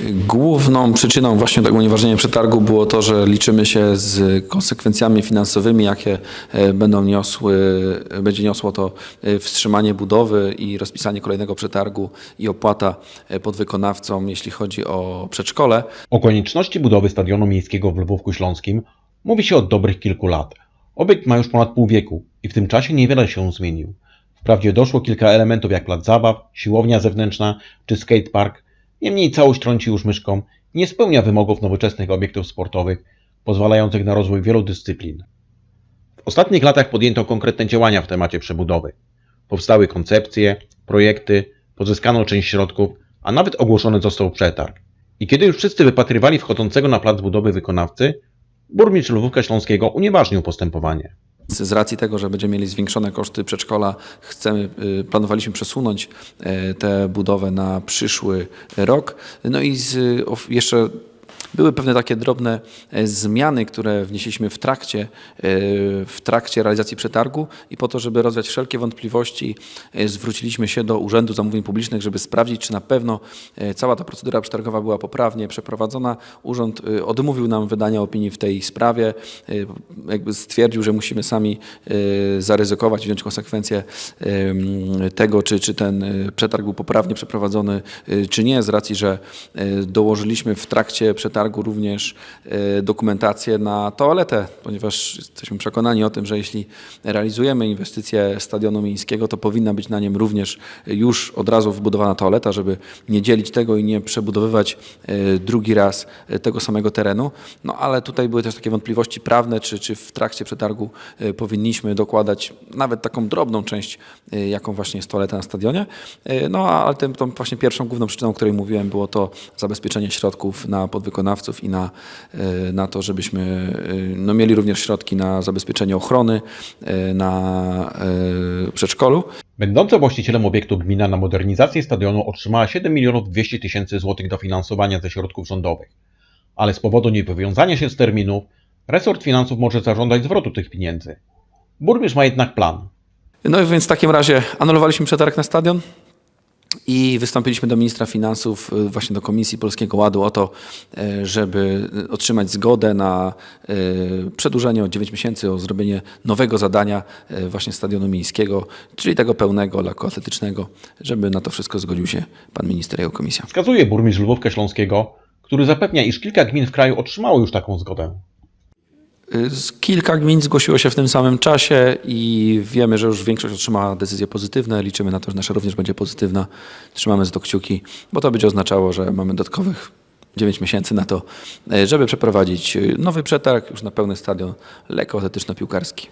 Główną przyczyną właśnie tego unieważnienia przetargu było to, że liczymy się z konsekwencjami finansowymi, jakie e, będą niosły, będzie niosło to e, wstrzymanie budowy i rozpisanie kolejnego przetargu i opłata e, podwykonawcom, jeśli chodzi o przedszkole. O konieczności budowy stadionu miejskiego w Lwówku Śląskim mówi się od dobrych kilku lat. Obiekt ma już ponad pół wieku i w tym czasie niewiele się zmienił. Wprawdzie doszło kilka elementów jak plac zabaw, siłownia zewnętrzna czy skatepark, niemniej całość trąci już myszką nie spełnia wymogów nowoczesnych obiektów sportowych, pozwalających na rozwój wielu dyscyplin. W ostatnich latach podjęto konkretne działania w temacie przebudowy. Powstały koncepcje, projekty, pozyskano część środków, a nawet ogłoszony został przetarg. I kiedy już wszyscy wypatrywali wchodzącego na plac budowy wykonawcy, burmistrz Lwówka Śląskiego unieważnił postępowanie. Z racji tego, że będziemy mieli zwiększone koszty przedszkola, chcemy, y, planowaliśmy przesunąć e, tę budowę na przyszły rok. No i z, jeszcze były pewne takie drobne e, zmiany, które wnieśliśmy w trakcie, e, w trakcie realizacji przetargu i po to, żeby rozwiać wszelkie wątpliwości, e, zwróciliśmy się do Urzędu Zamówień Publicznych, żeby sprawdzić, czy na pewno cała ta procedura przetargowa była poprawnie przeprowadzona. Urząd odmówił nam wydania opinii w tej sprawie, jakby stwierdził, że musimy sami zaryzykować, wziąć konsekwencje tego, czy, czy ten przetarg był poprawnie przeprowadzony, czy nie, z racji, że dołożyliśmy w trakcie przetargu również e, dokumentację na toaletę, ponieważ jesteśmy przekonani o tym, że jeśli realizujemy inwestycję stadionu miejskiego, to powinna być na nim również już od razu wbudowana toaleta, żeby nie dzielić tego i nie przebudowywać e, drugi raz e, tego samego terenu. No ale tutaj były też takie wątpliwości prawne, czy, czy w trakcie przetargu powinniśmy dokładać nawet taką drobną część, jaką właśnie jest toaleta na stadionie. No ale tym, tą właśnie pierwszą główną przyczyną, o której mówiłem, było to zabezpieczenie środków na podwykonawców i na, e, na to, żebyśmy e, no, mieli również środki na zabezpieczenie ochrony e, na przedszkolu. Będąca właścicielem obiektu gmina na modernizację stadionu otrzymała 7 milionów 200 tysięcy złotych dofinansowania ze środków rządowych. Ale z powodu niewywiązania się z terminów, resort finansów może zażądać zwrotu tych pieniędzy. Burmistrz ma jednak plan. No i więc w takim razie anulowaliśmy przetarg na stadion i wystąpiliśmy do ministra finansów, y, właśnie do Komisji Polskiego Ładu o to, y, żeby otrzymać zgodę na y, przedłużenie o 9 miesięcy, o zrobienie nowego zadania właśnie stadionu miejskiego, czyli tego pełnego, lekkoatletycznego, żeby na to wszystko zgodził się pan minister i jego komisja. Wskazuje burmistrz Lwówka Śląskiego, który zapewnia, iż kilka gmin w kraju otrzymało już taką zgodę. Y, Kilka gmin zgłosiło się w tym samym czasie i wiemy, że już większość otrzymała decyzje pozytywne. Liczymy na to, że nasza również będzie pozytywna. Trzymamy za to kciuki, bo to będzie oznaczało, że mamy dodatkowych 9 miesięcy na to, y, żeby przeprowadzić y, nowy przetarg już na pełny stadion lekkoatletyczno-piłkarski.